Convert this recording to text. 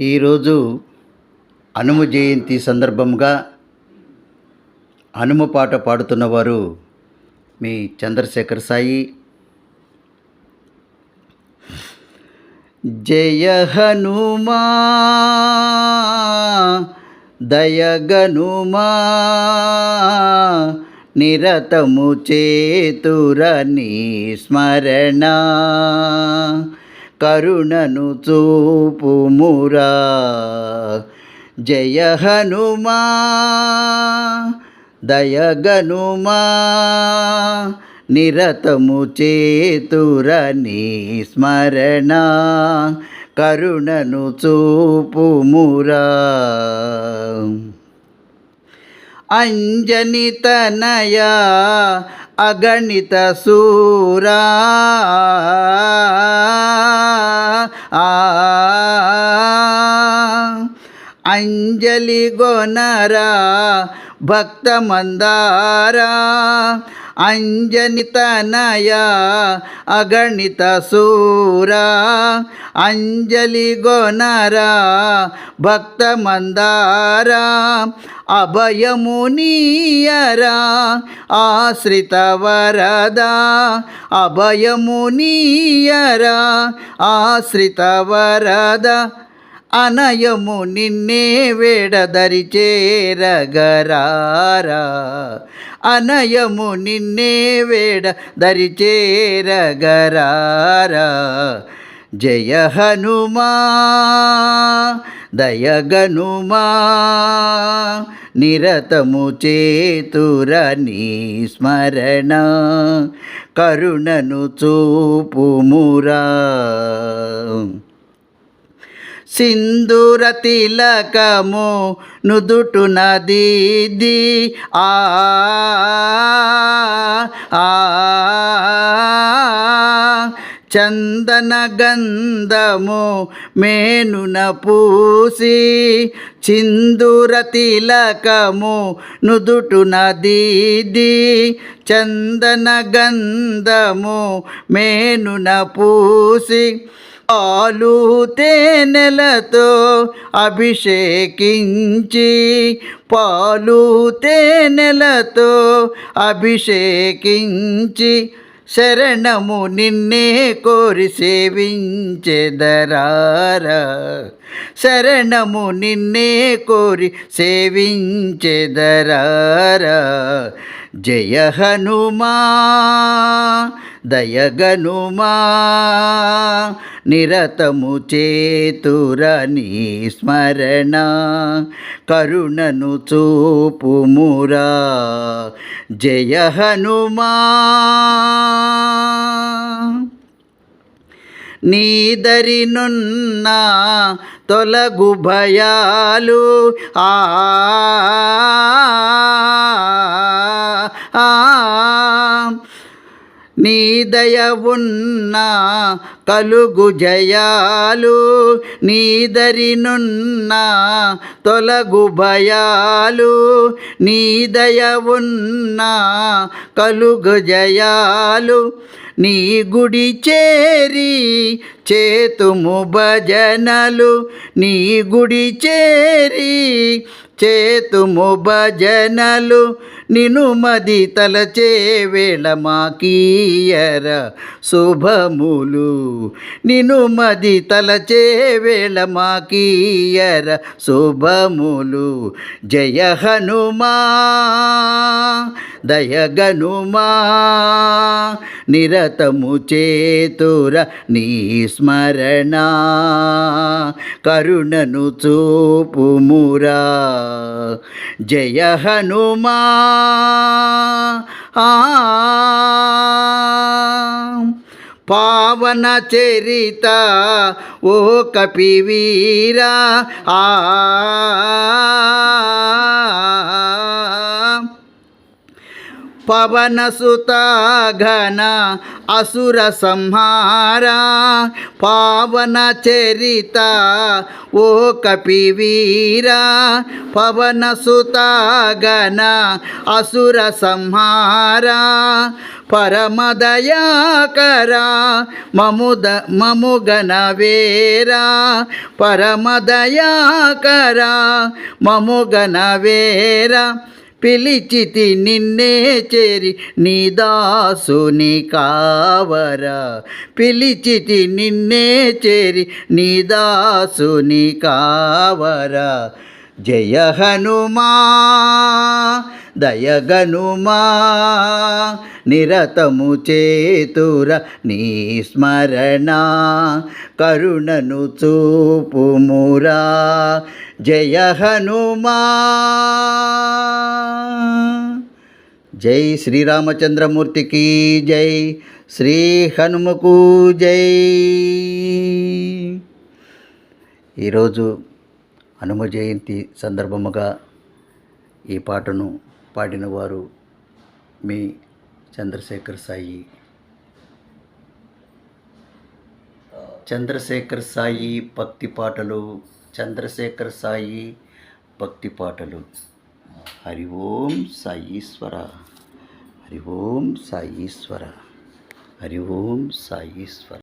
ఈరోజు హనుమ జయంతి సందర్భంగా హనుమ పాట పాడుతున్నవారు మీ చంద్రశేఖర్ సాయి. జయ హనుమా దయగనుమా నిరతము చేతుర నీ స్మరణ. కరుణను చూపుమురా జయ హనుమా దయగనుమా నిరతము చేతుర స్మరణ. కరుణను చూపుమురా అంజని తనయ అగణిత సూరా. అంజలి గొనరా భక్త మందారా అంజని తనయ అగణిత సూరా. అంజలి గొనరా భక్త మందారా. అభయము నీయరా ఆశ్రిత వరదా. అభయము నీయరా ఆశ్రిత వరదా. అనయము నిన్నే వేడదరి చేరగరారా. అనయము నిన్నే వేడ దరి చేరగరారా. జయ హనుమా దయగనుమా నిరతము చేతుర నీ స్మరణ. కరుణను చూపుమురా. సింధూర తిలకము నుదుటు నదీది ఆ ఆ చందన గంధము మేనున పూసి చిందూర తిలకము నుదుటు నదీది చందన గంధము మేనున పూసి పాలు తేనెలతో అభిషేకించి పాలు తేనెలతో అభిషేకించి శరణము నిన్నే కోరి సేవించెదరారా శరణము నిన్నే కోరి సేవించెదరారా జయ హనుమా దయగనుమా. నిరతము చేతురని స్మరణ. కరుణను చూపుమురా జయ హనుమా. నీదరినున్న తొలగు భయాలు. ఆ ఆ నీ దయ ఉన్న కలుగు జయాలు నీ దరినున్న తొలగు భయాలు నీ దయ కలుగు జయాలు నీ గుడి చేరి చేతుము భజనలు నీ గుడి చేరి చేతుము భజనలు నిను మది తలచే వేళ మాకీయర శుభములు. నిను మది తలచే వేళ మాకీయర శుభములు. జయ హనుమా దయగనుమా నిరతము చేతుర నీ స్మరణ. కరుణను చూపుమురా. జయ హనుమా. ఆ. పావన చరిత ఓ కపివీరా ఆ. పవనసుత ఘన అసుర సంహార పావన చరిత ఓ కపివీర పవనసుత ఘన అసుర సంహార పరమదయాకరా మముద మముగన వేరా పరమదయాకరా మముగన వేరా. పిలిచితి నిన్నే చేరి నీ దాసుని కావరా. పిలిచితి నిన్నే చేరి నీ దాసుని కావరా. జయ హనుమా దయగనుమా నిరతము చేతుర నీ స్మరణ కరుణను చూపుమురా. జయ హనుమా జై శ్రీరామచంద్రమూర్తికి జై శ్రీ హనుమకు జై. ఈరోజు హనుమ జయంతి సందర్భముగా ఈ పాటను పాడినవారు మీ చంద్రశేఖర్ సాయి. చంద్రశేఖర్ సాయి భక్తి పాటలు చంద్రశేఖర్ సాయి భక్తి పాటలు. హరి ఓం సాయీశ్వర హరి ఓం సాయీశ్వర హరి ఓం సాయీశ్వర